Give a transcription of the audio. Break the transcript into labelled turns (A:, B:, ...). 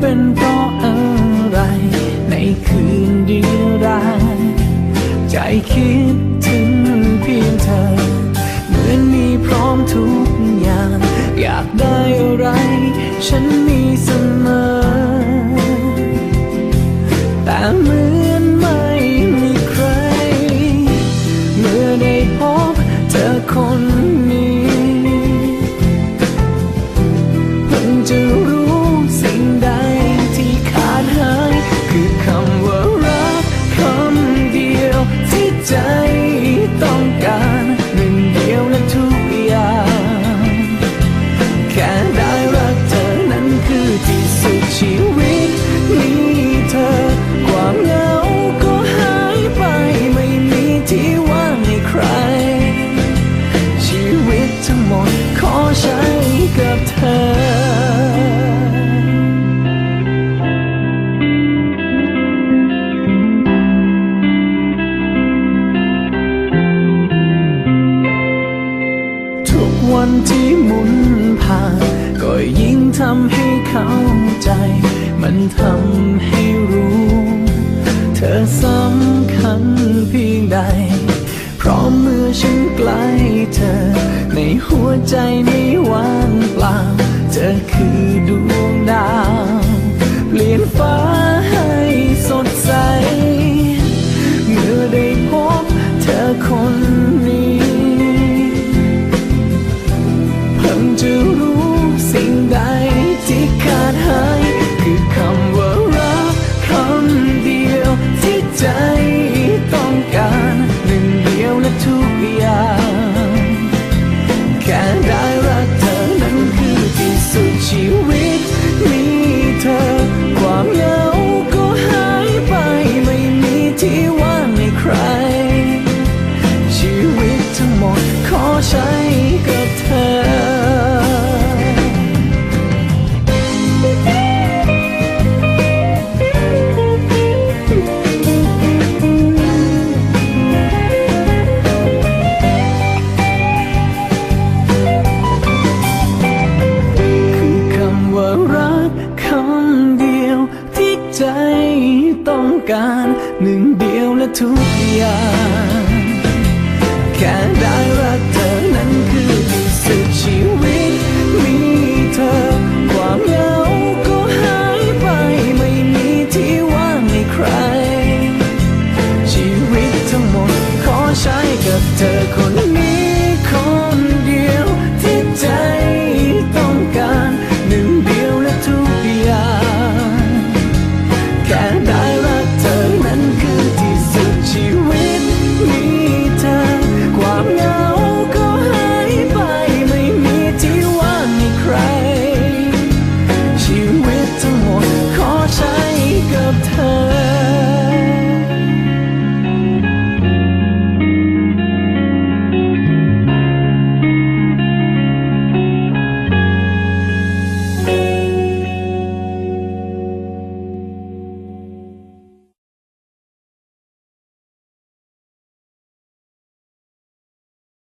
A: เป็นเพราะอะไร ในคืนดียวดายใจคิดถึงเพียงเธอ เหมือนมีพร้อมทุกอย่าง อยากได้อะไร ฉันมีเสมอ แต่เหมือนไม่มีใคร เมื่อได้พบเธอคน ทั้งหมดขอใช้กับเธอวันที่หมุนผ่านก็ยิ่งทำให้เข้าใจ มันทำให้รู้ เธอสำคัญเพียงใด ใจนี้ weeks ้องการหนึ่งเดียวและทุกอย่าง แค่ได้รักเธอนั้นคือที่สุดชีวิต มีเธอ ความเหงาก็หายไปไม่มีที่ว่างให้ใคร ชีวิตทั้งหมดขอใช้กับเธอคน